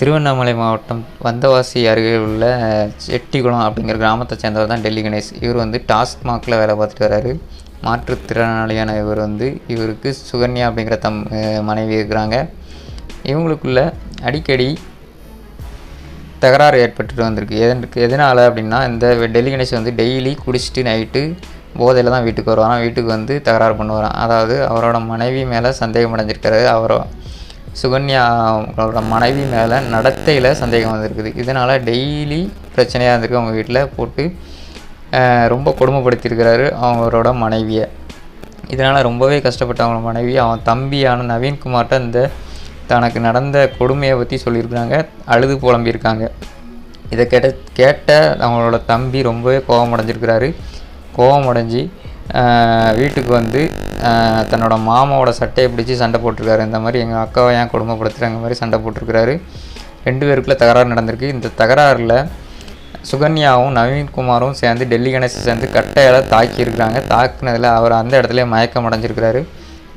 திருவண்ணாமலை மாவட்டம் வந்தவாசி அருகில் உள்ள செட்டிகுளம் அப்படிங்கிற கிராமத்தை சேர்ந்தவர் தான் டெல்லி கணேஷ். இவர் வந்து டாஸ்மாகில் வேலை பார்த்துட்டு வராரு. மாற்றுத்திறனாளியான இவர் வந்து இவருக்கு சுகன்யா அப்படிங்கிற தம் மனைவி இருக்கிறாங்க. இவங்களுக்குள்ள அடிக்கடி தகராறு ஏற்பட்டுட்டு வந்திருக்கு. எதற்கு எதனால் அப்படின்னா இந்த டெல்லி கணேஷ் வந்து டெய்லி குடிச்சிட்டு நைட்டு போதையில் தான் வீட்டுக்கு வருவாராம். வீட்டுக்கு வந்து தகராறு பண்ணுவாராம். அதாவது அவரோட மனைவி மேலே சந்தேகம் அடைஞ்சிருக்காரு. அவரோ சுகன்யா அவங்களோட மனைவி மேலே நடத்தையில் சந்தேகம் வந்திருக்குது. இதனால் டெய்லி பிரச்சனையாக இருந்திருக்கு அவங்க வீட்டில் போட்டு ரொம்ப கொடுமைப்படுத்தியிருக்கிறாரு அவங்களோட மனைவியை. இதனால் ரொம்பவே கஷ்டப்பட்ட அவங்க மனைவி அவன் தம்பியான நவீன்குமார்கிட்ட இந்த தனக்கு நடந்த கொடுமையை பற்றி சொல்லியிருக்கிறாங்க. அழுது புலம்பியிருக்காங்க. இதை கேட்ட கேட்ட அவங்களோட தம்பி ரொம்பவே கோபம் அடைஞ்சிருக்கிறாரு கோபம் அடைஞ்சி வீட்டுக்கு வந்து தன்னோட மாமாவோட சட்டையை பிடிச்சி சண்டை போட்டிருக்காரு. இந்த மாதிரி எங்கள் அக்காவை ஏன் குடும்பப்படுத்துகிறாங்க மாதிரி சண்டை போட்டிருக்கிறாரு. ரெண்டு பேருக்குள்ள தகராறு நடந்திருக்கு. இந்த தகராறில் சுகன்யாவும் நவீன்குமாரும் சேர்ந்து டெல்லி கணேசன் சேர்ந்து கட்டையால் தாக்கியிருக்கிறாங்க தாக்குனதில் அவர் அந்த இடத்துல மயக்கம் அடைஞ்சிருக்கிறாரு.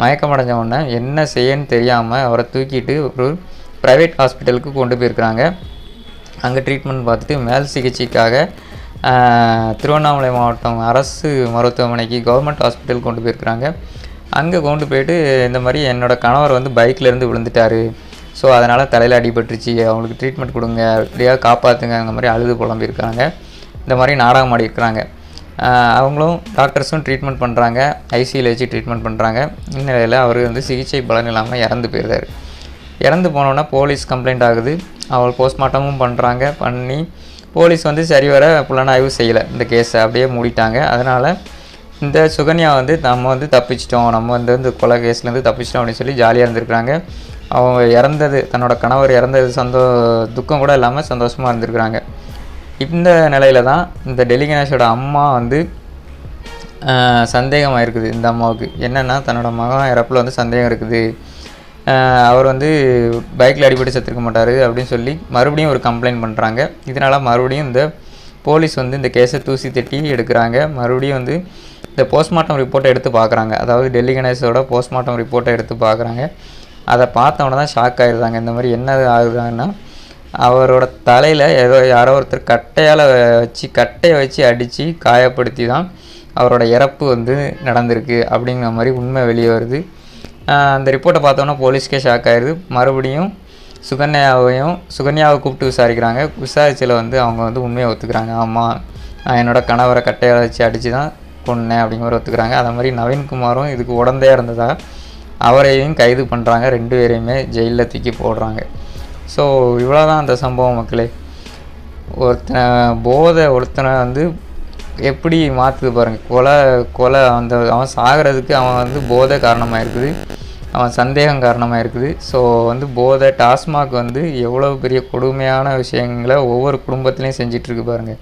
மயக்கம் அடைஞ்ச உடனே என்ன செய்யன்னு தெரியாமல் அவரை தூக்கிட்டு ஒரு ப்ரைவேட் ஹாஸ்பிட்டலுக்கு கொண்டு போயிருக்கிறாங்க. அங்கே ட்ரீட்மெண்ட் பார்த்துட்டு மேல் சிகிச்சைக்காக திருவண்ணாமலை மாவட்டம் அரசு மருத்துவமனைக்கு கவர்மெண்ட் ஹாஸ்பிட்டல் கொண்டு போயிருக்கிறாங்க. அங்கே கொண்டு போயிட்டு இந்த மாதிரி என்னோடய கணவர் வந்து பைக்கிலேருந்து விழுந்துட்டார். ஸோ அதனால் தலையில் அடிபட்டுருச்சு. அவங்களுக்கு ட்ரீட்மெண்ட் கொடுங்க. அப்படியா காப்பாற்றுங்க அந்த மாதிரி அழுது புலம்பியிருக்காங்க இந்த மாதிரி நாடகம் இருக்கிறாங்க அவங்களும் டாக்டர்ஸும் ட்ரீட்மெண்ட் பண்ணுறாங்க ஐசியில் வச்சு ட்ரீட்மெண்ட் பண்ணுறாங்க இந்நிலையில் அவர் வந்து சிகிச்சை பலன் இல்லாமல் இறந்து போயிருந்தார். இறந்து போனோன்னா போலீஸ் கம்ப்ளைண்ட் ஆகுது. அவள் போஸ்ட்மார்ட்டமும் பண்ணுறாங்க பண்ணி போலீஸ் வந்து சரிவர புலனாய்வு செய்யலை. இந்த கேஸை அப்படியே மூடிட்டாங்க. அதனால் இந்த சுகன்யா வந்து நம்ம வந்து தப்பிச்சிட்டோம். நம்ம வந்து இந்த கொலை கேஸ்லேருந்து தப்பிச்சிட்டோம் அப்படின்னு சொல்லி ஜாலியாக இருந்திருக்கிறாங்க. அவங்க இறந்தது தன்னோட கணவர் இறந்தது சந்தோ துக்கம் கூட இல்லாமல் சந்தோஷமாக இருந்திருக்கிறாங்க. இந்த நிலையில தான் இந்த டெல்லி கணேஷோட அம்மா வந்து சந்தேகமாக இருக்குது இந்த அம்மாவுக்கு. என்னென்னா தன்னோட மகன் இறப்பில் வந்து சந்தேகம் இருக்குது. அவர் வந்து பைக்கில் அடிபட்டு செத்துருக்க மாட்டார் அப்படின்னு சொல்லி மறுபடியும் ஒரு கம்ப்ளைண்ட் பண்ணுறாங்க இதனால் மறுபடியும் இந்த போலீஸ் வந்து இந்த கேஸை தூசி தட்டி எடுக்கிறாங்க. மறுபடியும் வந்து இந்த போஸ்ட்மார்ட்டம் ரிப்போர்ட்டை எடுத்து பார்க்குறாங்க அதாவது டெல்லி கணேஷோட போஸ்ட்மார்ட்டம் ரிப்போர்ட்டை எடுத்து பார்க்குறாங்க அதை பார்த்தவொடனே தான் ஷாக் ஆகிடுறாங்க இந்த மாதிரி என்ன ஆகுதாங்கன்னா அவரோட தலையில் ஏதோ யாரோ ஒருத்தர் கட்டையால் வச்சு கட்டையை வச்சு அடித்து காயப்படுத்தி தான் அவரோட இறப்பு வந்து நடந்திருக்கு அப்படிங்கிற மாதிரி உண்மை வெளியே வருது அந்த ரிப்போர்ட்டை பார்த்தோன்னா போலீஸ்க்கே ஷாக் ஆயிடுது மறுபடியும் சுகன்யாவையும் சுகன்யாவை கூப்பிட்டு விசாரிக்கிறாங்க. விசாரிச்சில் வந்து அவங்க வந்து உண்மையை ஒத்துக்கிறாங்க. ஆமாம் நான் என்னோட கணவரை கட்டையால் வச்சு அடித்து தான் கொன்னேன் அப்படிங்கிற மாதிரி ஒத்துக்கிறாங்க. அதே மாதிரி நவீன்குமாரும் இதுக்கு உடந்தையாக இருந்ததா அவரையும் கைது பண்ணுறாங்க ரெண்டு பேரையுமே ஜெயிலில் தூக்கி போடுறாங்க. ஸோ இவ்வளோ தான் அந்த சம்பவம் மக்களே. ஒருத்தனை போதை ஒருத்தனை வந்து எப்படி மாற்றுது பாருங்கள் கொலை கொலை அந்த அவன் சாகிறதுக்கு அவன் வந்து போதை காரணமாக இருக்குது அவன் சந்தேகம் காரணமாக இருக்குது ஸோ வந்து போதை டாஸ்மாக் வந்து எவ்வளோ பெரிய கொடுமையான விஷயங்களை ஒவ்வொரு குடும்பத்துலேயும் செஞ்சிட்ருக்கு பாருங்கள்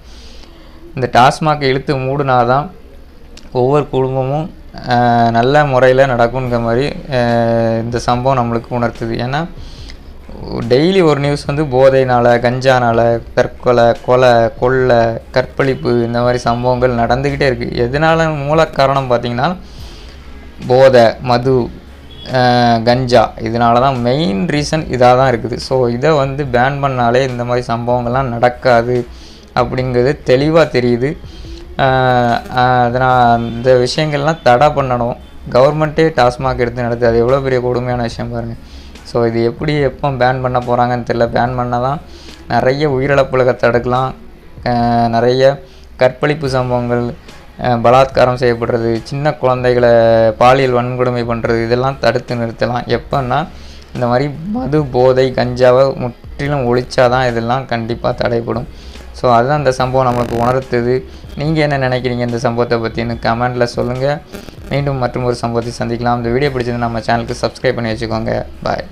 இந்த டாஸ்மாக் இழுத்து மூடினாதான் ஒவ்வொரு குடும்பமும் நல்ல முறையில் நடக்குங்கிற மாதிரி இந்த சம்பவம் நம்மளுக்கு உணர்த்துது. ஏன்னா டெய்லி ஒரு நியூஸ் வந்து போதைனால கஞ்சானால தற்கொலை கொலை கொள்ளை கற்பழிப்பு இந்த மாதிரி சம்பவங்கள் நடந்துக்கிட்டே இருக்குது எதனால மூல காரணம் பார்த்தீங்கன்னா போதை மது கஞ்சா. இதனால தான் மெயின் ரீசன் இதாக தான் இருக்குது. ஸோ இதை வந்து பேன் பண்ணாலே இந்த மாதிரி சம்பவங்கள்லாம் நடக்காது அப்படிங்கிறது தெளிவாக தெரியுது. அதனால் இந்த விஷயங்கள்லாம் தடை பண்ணணும். கவர்மெண்ட்டே டாஸ்மாக் எடுத்து நடத்துது. அது எவ்வளோ பெரிய கொடுமையான விஷயம் பாருங்கள் ஸோ இது எப்படி எப்போ பேன் பண்ண போகிறாங்கன்னு தெரியல. பேன் பண்ணால் தான் நிறைய உயிரிழப்புகளை தடுக்கலாம். நிறைய கற்பழிப்பு சம்பவங்கள் பலாத்காரம் செய்யப்படுறது சின்ன குழந்தைகளை பாலியல் வன்கொடுமை பண்ணுறது இதெல்லாம் தடுத்து நிறுத்தலாம். எப்போன்னா இந்த மாதிரி மது போதை கஞ்சாவை முற்றிலும் ஒழிச்சாதான் இதெல்லாம் கண்டிப்பாக தடைப்படும் ஸோ அதுதான் இந்த சம்பவம் நம்மளுக்கு உணர்த்துது. நீங்கள் என்ன நினைக்கிறீங்க இந்த சம்பவத்தை பற்றின்னு கமெண்டில் சொல்லுங்கள் மீண்டும் மற்றும் ஒரு சம்பவத்தை சந்திக்கலாம். இந்த வீடியோ பிடிச்சது நம்ம சேனலுக்கு சப்ஸ்கிரைப் பண்ணி வச்சுக்கோங்க. பாய்